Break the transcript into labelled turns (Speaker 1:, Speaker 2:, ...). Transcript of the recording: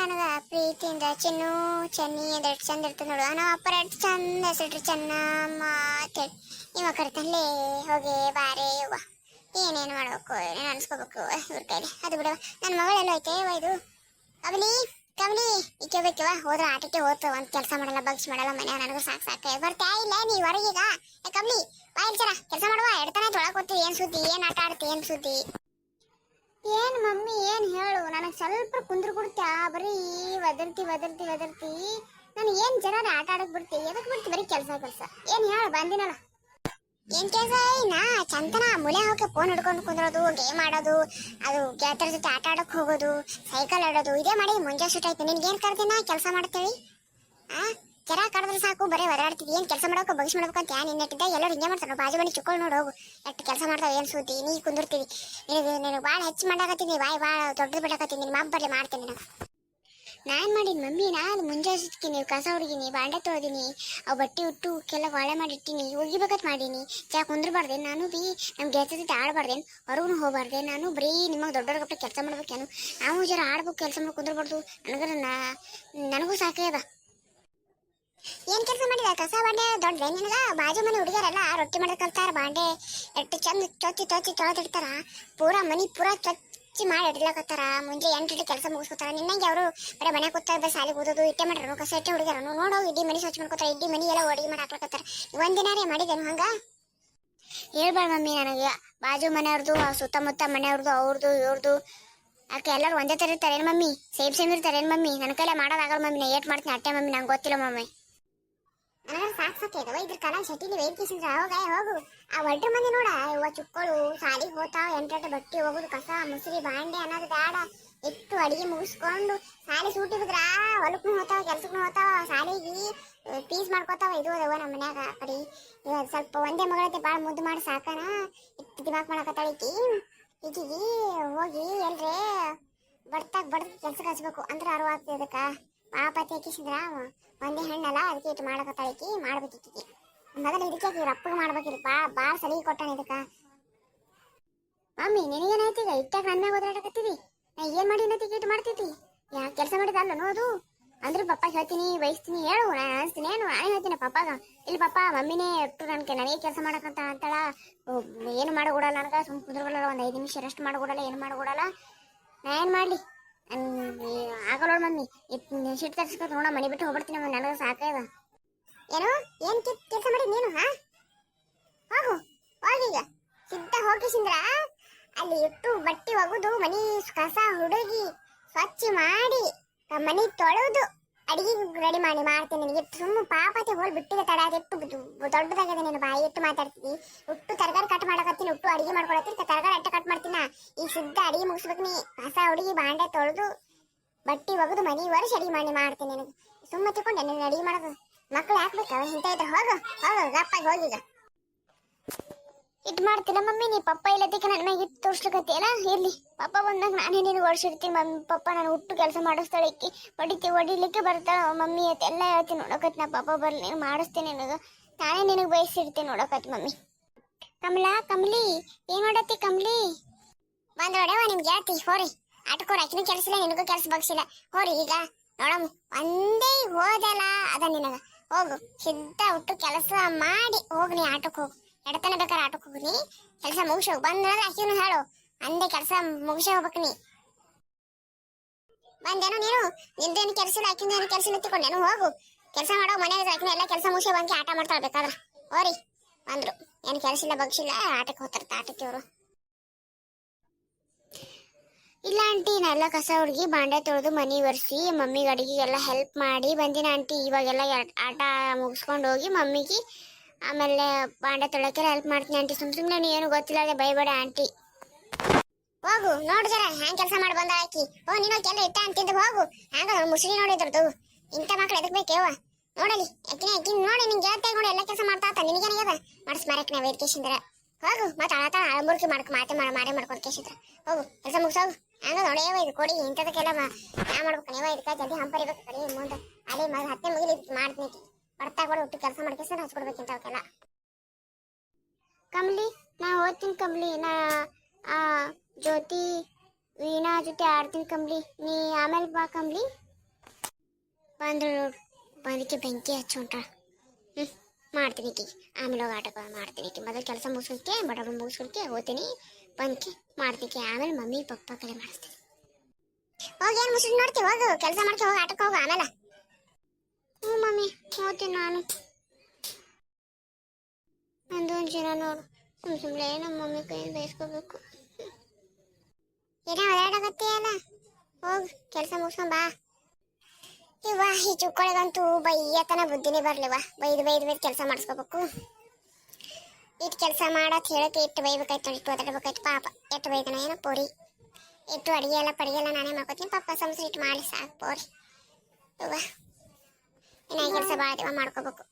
Speaker 1: ನನಗ ಪ್ರೀತಿಯಿಂದ ಚಿನ್ನು, ಚೆನ್ನಿ ಅಂತ ಎಷ್ಟು ಚಂದ ಇರ್ತದೆ ನೋಡು. ನಾವು ಎಷ್ಟು ಚಂದ ಹೆಸರಿಟ್ರು. ಚೆನ್ನ ಮಾತೇಳಿ ಇವ ಕರಿತಲ್ಲೇ ಹೋಗಿ ಬಾರೆ, ಯವ್ವ. ಏನೇನು ಮಾಡ್ಬೇಕು, ಏನೇನು ಅನ್ಸ್ಕೋಬೇಕು, ಇವ್ರ ಕೈಲಿ. ಅದು ಬಿಡವ ನನ್ನ ಮಗಳೆಲ್ಲ ಐತೆ, ಯವ್ವ ಇದು. ಕಮಲಿ ಕಮಲಿ. ಈಕೆ ಬೇಕಿವ ಹೋದ್ರೆ ಆಟಕ್ಕೆ ಹೋತು. ಒಂದು ಕೆಲಸ ಮಾಡಲ್ಲ ಬಗ್ಸ್ ಮಾಡಲ್ಲ ಮನೆ ನನಗೂ ಸಾಕು ಸಾಕು. ಬರ್ತಾ ಇಲ್ಲ, ನೀ ಹೊರಗೀಗ ಏ, ಕಮಲಿ ಬಾ ಕೆಲಸ ಮಾಡುವ? ಎಡ್ತಾನೆ ತೊಳಕೊತ್ತಿ ಏನ್ ಸುದ್ದಿ, ಏನು ಆಟ ಆಡ್ತಿ, ಏನ್ ಸುದ್ದಿ? ಏನ್ ಮಮ್ಮಿ, ಏನ್ ಹೇಳು? ನನಗೆ ಸ್ವಲ್ಪ ಕುಂದ್ರ ಕೊಡ್ತ್ಯಾ? ಬರೀ ವದರ್ತಿ ವದರ್ತಿ ವದರ್ತಿ ನಾನು ಏನ್ ಜನ ಆಟ ಆಡಕ್ ಬಿಡ್ತಿ? ಎದಕ್ ಬಿಡ್ತಿ ಬರೀ ಕೆಲಸ ಕೆಲಸ? ಏನ್ ಹೇಳು, ಬಂದಿನಲ್ಲ. ಏನ್ ಕೆಲಸ? ನಾ ಚಂದನ ಮುಳೆ ಹೋಗಿ ಫೋನ್ ಹಿಡ್ಕೊಂಡು ಕುಂದ್ರೋದು ಗೇಮ್ ಆಡೋದು, ಅದು ಗೆಳತರ ಜೊತೆ ಆಟ ಆಡಕ್ ಹೋಗೋದು ಸೈಕಲ್ ಆಡೋದು, ಇದೇ ಮಾಡಿ ಮುಂಜಾ ಸುಟ್ಟಾಯ್ತು. ನಿನ್ಗೆ ಏನ್ ಕರ್ದಿನ? ಕೆಲಸ ಮಾಡ್ತೇಳಿ ಆ? ಜರ ಕಡದ್ರೆ ಸಾಕು, ಬರೀ ಒದಾಡ್ತಿದ್ದಿ, ಏನ್ ಕೆಲಸ ಮಾಡೋಕೆ ಬಗ್ಸ್ ಅಂತ ಏನ್ ಇನ್ನಿಟ್ಟಿದ್ದೆ ಎಲ್ಲರೂ ಹಿಂಗೆ ಮಾಡ್ತಾರೆ. ಬಾಜು ಬನ್ನಿ ಚಿಕ್ಕೊಂಡು ನೋಡಿ ಹೋಗು. ಎಷ್ಟು ಕೆಲಸ ಮಾಡ್ತಾವೆ, ಏನು ಸೂತಿ, ನೀ ಕುಂದಿರ್ತೀವಿ. ನಿನಗೆ ನೀನು ಭಾಳ ಹೆಚ್ಚು ಮಾಡಾಕತ್ತೀನಿ, ಬಾಯ್ ಭಾಳ ದೊಡ್ಡದು ಬಿಡಾಕತ್ತೀನಿ ನಿನ್ನ ಮಾಪ್ ಬರಲಿ, ಮಾಡ್ತೀನಿ ನಾನು. ನಾನ್ ಮಾಡಿನ ಮಮ್ಮಿ, ನಾನು ಮುಂಜಾನೆ ಸುತ್ತೀನಿ ಕಸ ಹುಡುಗಿನಿ ಬಾಂಡೆ ತೊಳೆದೀನಿ, ಅವು ಬಟ್ಟೆ ಉಟ್ಟು ಕೆಲ ಒಳೆ ಮಾಡಿಟ್ಟಿನಿ ಒಗಿಬೇಕತ್ ಮಾಡೀನಿ. ಚಾ ಕುಂದ್ರಬಾರ್ದೆ, ನಾನು ಬಿ ನಮ್ಮ ಗೆಳತಿ ಜೊತೆ ಆಡಬಾರ್ದೇನು ಹೊರಗೂ ಹೋಗಬಾರ್ದೆ, ನಾನು ಬರೀ ನಿಮಗೆ ದೊಡ್ಡವ್ರ ಕೆಲಸ ಮಾಡ್ಬೇಕೇನು ನಾವು ಜರ ಆಡ್ಬೇಕು, ಕೆಲಸ ಮಾಡಿ ಕುಂದ್ರಬಾರ್ದು, ನನಗರ ನಾ- ನನಗೂ ಸಾಕೇ ಅದ. ಏನ್ ಕೆಲಸ ಮಾಡಿದ? ಕಸ, ಬಾಂಡೆ, ದೊಡ್ಡ ನಿನಗ ಬಾಜು ಮನೆ ಹುಡುಗಿಯರೆಲ್ಲ ರೊಟ್ಟಿ ಮಾಡಕ್ ಕಲ್ತಾರ, ಬಾಂಡೆ. ಎಷ್ಟು ಚಂದ ಚೊಚ್ಚಿ ಚೊಚ್ಚಿ ತೊಳೆದಿಡ್ತಾರ. ಪೂರ ಮನಿ ಪೂರ ಚೊಚ್ಚಿ ಮಾಡಿ ಇಡ್ಲಕತ್ತಾರ. ಮುಂಜೆ ಎಂಟು ಕೆಲಸ ಮುಗಿಸ್ಕೊತಾರ. ನಿನ್ನಂಗೆ ಅವರು ಬರೀ ಮನೆ ಕೂತಾಗ ಸಾಲಿಗೆ ಓದೋದು, ಇಟ್ಟೆ ಮಾಡ್ರು ಕಸ ಇಟ್ಟೆ ಹುಡುಗರ ನೋಡೋ ಇಡೀ ಮನಿ ಸ್ವಚ್ಛ ಮಾಡ್ಕೊತಾರ ಇಡೀ ಮನಿ ಎಲ್ಲ ಅಡಿಗೆ ಮಾಡಿ ಹಾಕ್ಲಕತ್ತಾರ. ಒಂದಿನಾರೇ ಮಾಡಿದೇನು ಹಂಗ? ಹೇಳ್ಬೇಡ ಮಮ್ಮಿ ನನಗೆ. ಬಾಜು ಮನೆಯವ್ರದ್ದು ಸುತ್ತಮುತ್ತ ಮನೆಯವ್ರದ್ದು ಅವ್ರದ್ದು ಇವ್ರದ್ದು ಯಾಕೆ ಎಲ್ಲರೂ ಒಂದೇ ಥರ ಇರ್ತಾರೇನು ಮಮ್ಮಿ? ಸೇಮ್ ಸೇಮ್ ಇರ್ತಾರೇನು ಮಮ್ಮಿ? ನನ್ನ ಕೈಲೇ ಮಾಡೋದಾಗಲ್ಲ ಮಮ್ಮಿ. ನಾ ಏಟ್ ಮಾಡ್ತೀನಿ, ಅಟ್ಟೆ ಮಮ್ಮಿ, ನಂಗೆ ಗೊತ್ತಿಲ್ಲ ಮಮ್ಮಿ. ಸಾಕು ಸಾಕೈತವ ಇದ್ರ ಕಾಲ ಶೆಟ್ಟಿಲಿ ವೇದಿಸಿದ್ರ ಹೋಗ ಹೋಗು. ಆ ಒಡ್ರ ಮಂದಿ ನೋಡ. ಇವ ಚುಕ್ಕಳು, ಸಾಲಿಗೆ ಹೋತಾವ ಎಂಟೆಂಟು ಬಟ್ಟೆ ಹೋಗುದು ಕಸ, ಮುಸುರಿ, ಬಾಂಡೆ ಅನ್ನೋದು ಬೇಡ ಇಟ್ಟು ಅಡಿಗೆ ಮುಗಿಸ್ಕೊಂಡು ಸಾಲಿ ಸೂಟಿ ಬಿದ್ರ ಹೊಲಕ್ಕೂ ಹೋತಾವ ಕೆಲ್ಸಕ್ಕೂ ಹೋತಾವ, ಸಾಲಿಗೆ ಪೀಸ್ ಮಾಡ್ಕೋತಾವ. ಇದು ಅದವ ನಮ್ಮ ಮನ್ಯಾಗ. ಕಡೆ ಸ್ವಲ್ಪ ಒಂದೇ ಮಗಳತೆ ಭಾಳ ಮುದ್ದು ಮಾಡಿ ಸಾಕನ. ಇಟ್ಟು ದಿಮಾಕ್ ಮಾಡಕತ್ತಾಳ ಈಕಿ. ಹೋಗಿ ಎಲ್ರೇ ಬಡ್ತಾಗ ಬಡ್ದು ಕೆಲ್ಸಕ್ಕೆ ಹಚ್ಬೇಕು. ಅಂದ್ರೆ ಅರಿವು ಆಗ್ತದೆ ಅದಕ್ಕೆ. ಪಾಪತಿ ಹಾಕಿಸಿದ್ರ ಒಂದೇ ಹೆಣ್ಣಲ್ಲ, ಅದಕ್ಕೆ ಇಟ್ಟು ಮಾಡಕತ್ತಾಳ ಈಕಿ ಮಾಡ್ಬೇಕು ಮೊದಲು ಇದಕ್ಕೆ ಇವ್ರ ಅಪ್ಪಗೆ ಮಾಡ್ಬೇಕಿರಿ ಬಾ ಭಾಳ ಸಲಿಗೆ ಕೊಟ್ಟಾನ ಇದಕ್ಕೆ. ಮಮ್ಮಿ, ನಿನಗೇನಾಯ್ತು ಈಗ? ಇಟ್ಟಾಗ ನನ್ನ ಮ್ಯಾಗ ನಾ ಏನ್ ಮಾಡಿ ಇನ್ನೊತ್ತಿಗೆ ಇಟ್ಟು ಮಾಡ್ತೈತಿ ಯಾ, ಕೆಲಸ ಮಾಡಿದಲ್ಲ ನೋದು ಅಂದ್ರೆ ಪಪ್ಪ ಹೇಳ್ತೀನಿ ಬಯಸ್ತೀನಿ ಹೇಳು ನಾನು ಅನಿಸ್ತೀನಿ ಏನು ನಾನೇ ಹೇಳ್ತೀನಿ ಪಪ್ಪಾಗ. ಇಲ್ಲಿ ಪಪ್ಪ, ಮಮ್ಮಿನೇ ಇಟ್ಟು ನನಗೆ ನನಗೆ ಕೆಲಸ ಮಾಡಕಂತ ಅಂತಳ. ಏನು ಮಾಡಕೂಡಲ್ಲ ನನಗೆ, ಸುಮ್ ಕುಂದ್ರಗೊಡಲ್ಲ ಒಂದು ಐದು ನಿಮಿಷ ರೆಸ್ಟ್ ಮಾಡಕೂಡಲ್ಲ ಏನು ಮಾಡಕೂಡಲ್ಲ ನಾ ಏನು ಮಾಡಲಿ? ಆಗಲ್ಲ ಮಮ್ಮಿ. ಶೀಟ್ ತರಿಸ್ಕೊಂಡು ನೋಡ ಮನೆ ಬಿಟ್ಟು ಹೋಗ್ಬಿಡ್ತೀನಿ ಮಮ್ಮಿ, ನನಗೆ ಸಾಕೈದ ಏನು? ಏನ್ ಕೆಲಸ ಮಾಡಿ ನೀನು, ಹಾ? ಹೋಗು ಹೋಗೀಗ ಸಿದ್ಧ ಹೋಗಿಸಿಂದ್ರ ಅಲ್ಲಿ ಇಟ್ಟು ಬಟ್ಟೆ ಒಗೆದು ಮನಿ ಕಸ ಹುಡುಗಿ ಸ್ವಚ್ಛ ಮಾಡಿ ಮನಿ ತೊಳೆದು ಅಡಿಗೆ ರೆಡಿ ಮಾಡಿ ಮಾಡ್ತೀನಿ ನಿನಗೆ. ಸುಮ್ಮ ಪಾಪತೆ ಹೋಗಿ ಬಿಟ್ಟಿದೆ ತಡ ಎಷ್ಟು ದೊಡ್ಡದಾಗಿದೆ ನೀನು ಬಾಯಿ ಇಟ್ಟು ಮಾತಾಡ್ತೀನಿ ಉಟ್ಟು ತರಕಾರಿ ಕಟ್ ಮಾಡಕತ್ತೀನಿ ಉಟ್ಟು ಅಡಿಗೆ ಮಾಡ್ಕೊಳತ್ತೀನಿ ತರಕಾರಿ ಅಟ್ಟ ಕಟ್ ಮಾಡ್ತೀನಿ? ಈ ಶುದ್ಧ ಅಡಿಗೆ ಮುಗಿಸ್ಬೇಕು ನೀ. ಕಸ ಹುಡುಗಿ ಬಾಂಡೆ ತೊಳೆದು ಬಟ್ಟಿ ಒಗದು ಮನಿ ವರ್ಷ ಅಡಿಗೆ ಮಾಡಿ ಮಾಡ್ತೀನಿ ನಿನಗೆ. ಸುಮ್ಮ ತಿಕೊಂಡೆ ನಿನ್ನ ಅಡಿಗೆ ಮಾಡೋದು. ಮಕ್ಳು ಹಾಕ್ಬೇಕು ಇಂತ ಇದ್ರೆ ಹೋಗು. ಹೋಗು ಗಪ್ಪಾಗಿ ಹೋಗೀಗ ಇಟ್ ಮಾಡ್ತೀರ ಮಮ್ಮಿ? ನೀ ಪಪ್ಪ ಇಲ್ಲದಕ್ಕೆ ನನ್ನ ಮ್ಯಾಗ ಇಟ್ಟು ತೋರ್ಸ್ಲಿಕತ್ತಿಯಲ್ಲ ಇರ್ಲಿ. ಪಪ್ಪ ಬಂದಾಗ ನಾನೇ ನಿನಗೆ ಓಡಿಸಿರ್ತೀನಿ ಮಮ್ಮಿ. ಪಪ್ಪ ನಾನು ಹುಟ್ಟು ಕೆಲಸ ಮಾಡಿಸ್ತಾಳಿಕ್ಕಿ. ಹೊಡಿತಿ, ಹೊಡಿಲಿಕ್ಕೆ ಬರ್ತಾಳ ಮಮ್ಮಿ ಅಂತ ಎಲ್ಲ ಹೇಳ್ತೀನಿ. ನೋಡಕತ್ ನಾ ಪಪ್ಪ ಬರ್ಲಿ, ನೀನು ಮಾಡಿಸ್ತೀನಿ ನಿನಗೆ. ನಾನೇ ನಿನಗೆ ಬಯಸಿರ್ತೀನಿ ಮಮ್ಮಿ. ಕಮಲಾ, ಕಮಲಿ, ಏನ್ ಮಾಡತ್ತಿ ಕಮಲಿ? ಬಂದ್ರೊಡೆವ ನಿಮ್ಗೆ ಹೇಳ್ತಿ ಹೋರಿ. ಆಟಕೋರ್ ಆಕಿನೂ ಕೆಲಸ ಇಲ್ಲ ನಿನಗೂ ಕೆಲಸ ಬಗ್ಸಿಲ್ಲ. ಹೋರಿ ಈಗ. ನೋಡಮ್ಮ, ಒಂದೇ ಹೋದಲ್ಲ ಅದ ನಿನಗ. ಹೋಗು. ಸಿದ್ಧ ಹುಟ್ಟು ಕೆಲಸ ಮಾಡಿ ಹೋಗ್ ನೀ ಆಟಕ್ಕೆ ಹೋಗು. ಎಡತನ ಬೇಕಾದ್ರೆ ಆಟಕ್ಕೆ ಹೋಗು ನೀ. ಕೆಲಸ ಮುಗಿಸಿ. ಹೋಗು ಬಂದ್ರೆ ಆಕಿನೂ ಹೇಳು. ಅಂದೆ ಕೆಲಸ ಮುಗಿಸಿ ಹೋಗ್ಬೇಕು ನೀ. ಬಂದೇನು ನೀನು? ನಿಂದೇನು ಕೆಲಸ ಇಲ್ಲ ಆಕಿಂದ ಏನು ಕೆಲಸ ನಿಂತ್ಕೊಂಡೇನು ಹೋಗು. ಕೆಲಸ ಮಾಡೋ ಮನೆಯಾಗ ಆಕಿನ ಎಲ್ಲ ಕೆಲಸ ಮುಗಿಸಿ ಬಂದು ಆಟ ಮಾಡ್ತಾಳೆ ಬೇಕಾದ್ರೆ. ಹೋರಿ. ಬಂದ್ರು. ಏನು ಕೆಲಸ ಇಲ್ಲ, ಬಗ್ಸಿಲ್ಲ, ಆಟಕ್ಕೆ ಹೋಗ್ತಾರೆ ಆಟಕ್ಕೆ ಅವರು ಆಂಟಿ ನೆಲ್ಲ ಕಸ ಹುಡುಗಿ ಬಾಂಡೆ ತೊಳೆದು ಮನಿ ಒರೆಸಿ, ಮಮ್ಮಿಗೆ ಅಡಿಗೆ ಎಲ್ಲ ಹೆಲ್ಪ್ ಮಾಡಿ ಬಂದಿನ ಆಂಟಿ. ಇವಾಗೆಲ್ಲ ಆಟ ಮುಗಿಸ್ಕೊಂಡು ಹೋಗಿ ಮಮ್ಮಿಗೆ ಆಮೇಲೆ ಬಾಂಡೆ ತೊಳಕ್ಕೆ ಹೆಲ್ಪ್ ಮಾಡ್ತೀನಿ ಆಂಟಿ. ಸುಮ್ ಸುಮ್ಮನೆ ನೀನು ಏನು ಗೊತ್ತಿಲ್ಲ ಬೈಬೇಡ ಆಂಟಿ. ಹೋಗು ನೋಡಿದ್ರ ಹ್ಯಾಂಗ ಕೆಲಸ ಮಾಡಿ ಬಂದ ಆಕಿ. ಓ, ನೀನು ಕೆಲ ಇಟ್ಟ ಅಂತಿದ್ದು ಹೋಗು. ಹ್ಯಾಂಗ ನೋಡಿದ್ರು ನೋಡಿದ್ರದು ಇಂಥ ಮಕ್ಳು ಎದಕ್ ಬೇಕೇವ ನೋಡಲಿ ಯಾಕಿನ ಯಾಕಿನ ನೋಡಿ, ನಿಂಗೆ ಹೇಳ್ತಾ ನೋಡಿ, ಎಲ್ಲ ಕೆಲಸ ಮಾಡ್ತಾ ಆತ ನಿನಗೇನಾಗ್ಯದ ಮಾಡಿಸ್ ಮಾರಕ್ಕೆ ನಾವು ವೇದಿಕೇಶಂದ್ರ ಹೋಗು, ಮತ್ತೆ ಅಳತ ಅಳಮುರ್ಕಿ ಮಾಡ್ಕೊ, ಮಾತೆ ಮಾಡಿ ಮಾಡ್ಕೊಂಡು ಹೋಗು, ಕೆಲಸ ಮುಗಿಸೋಗು ಹಂಗ ನೋಡೇವ ಇದು ಕೊಡಿ, ಇಂಥದಕ್ಕೆಲ್ಲ ನಾ ಮಾಡ್ಬೇಕು ನೀವ ಇದಕ್ಕೆ ಜಲ್ದಿ ಹಂಪರಿಬೇಕು ಕಡಿ ಮುಂದೆ ಅಲ್ಲಿ ಮಗ ಹತ್ತೆ ಮುಗಿಲಿ ಮಾಡ್ತೀನಿ. ಬರ್ತಾ ಕೂಡ ಹುಟ್ಟು ಕೆಲಸ ಮಾಡ್ಕೇಸ ಹಚ್ಕೊಡ್ಬೇಕು ಇಂಥವಕ್ಕೆಲ್ಲ ಕಮಲಿ, ನಾ ಓದ್ತೀನಿ ಕಮಲಿ, ನಾ, ಆ, ಜ್ಯೋತಿ, ವೀಣಾ ಜೊತೆ ಆಡ್ತೀನಿ ಕಮಲಿ. ನೀ ಆಮೇಲೆ ಬಾ ಕಮಲಿ. ಬಂದ್ರು ನೋಡು ಬಂದಕ್ಕೆ ಬೆಂಕಿ ಹಚ್ಚೋಂಟ. ಹ್ಞೂ ಮಾಡ್ತೀನಿ ಕಿ ಆಮೇಲೆ ಹೋಗಿ ಆಟಕ್ಕೆ ಮಾಡ್ತೀನಿ ಕಿ ಮೊದಲು ಕೆಲಸ ಮುಗಿಸ್ಕೊಳ್ಕೆ ಬಡ ಮುಗಿಸ್ಕೊಳ್ಕೆ ಹೋಗ್ತೀನಿ. ಬಂದ್ಕೆ ಮಾಡ್ತೀನಿ ಆಮೇಲೆ ಮಮ್ಮಿ, ಪಪ್ಪ ಕಲೆ ಮಾಡಿಸ್ತೀನಿ. ಹೋಗಿ ಏನು ಮುಸುಕ್ ನೋಡ್ತೀವಿ ಹೋಗು. ಕೆಲಸ ಮಾಡ್ಕೆ ಹೋಗಿ ಆಟಕ್ಕೆ ಹೋಗು ಆಮೇಲೆ. ಹ್ಞೂ ಮಮ್ಮಿ, ಹೋಗ್ತೀನಿ ನಾನು. ಒಂದು ಜನ ನೋಡು. ಸುಮ್ ಸುಮ್ಮನೆ ನಮ್ಮ ಮಮ್ಮಿ ಕೈಯಲ್ಲಿ ಬೇಯಿಸ್ಕೋಬೇಕು ಏನೋ ಓಡಾಡಕತ್ತೀಯಲ್ಲ ಹೋಗು, ಕೆಲಸ ಮುಗಿಸ್ಕೊಂಡ್ ಬಾ ಇವ್ವ, ಈ ಚುಕ್ಕೊಳಗಂತೂ ಬೈಯತನ ಬುದ್ಧಿನೇ ಬರ್ಲಿವ ಬೈದು ಬೈದು ಬೈದು ಕೆಲಸ ಮಾಡಿಸ್ಕೋಬೇಕು. ಇಟ್ಟು ಕೆಲಸ ಮಾಡೋದು ಹೇಳಕ್ಕೆ ಇಟ್ಟು ಬೈಬೇಕಾಯ್ತು ಇಟ್ಟು ಒದಾಡಬೇಕಾಯ್ತು ಪಾಪ. ಎಷ್ಟು ಬೈದನ ಏನೋ ಪೋರಿ. ಇಟ್ಟು ಅಡಿಗೆ ಎಲ್ಲ ಪಡಿಗೆ ಎಲ್ಲ ನಾನೇ ಮಾಡ್ಕೊತೀನಿ. ಪಾಪ ಸಮಸ್ಯೆ ಇಟ್ಟು ಮಾಡಿ ಸಾಕು ಪೋರಿ. ಇವ ಇನ್ನ ಕೆಲಸ ಭಾಳ ದಿವ ಮಾಡ್ಕೋಬೇಕು.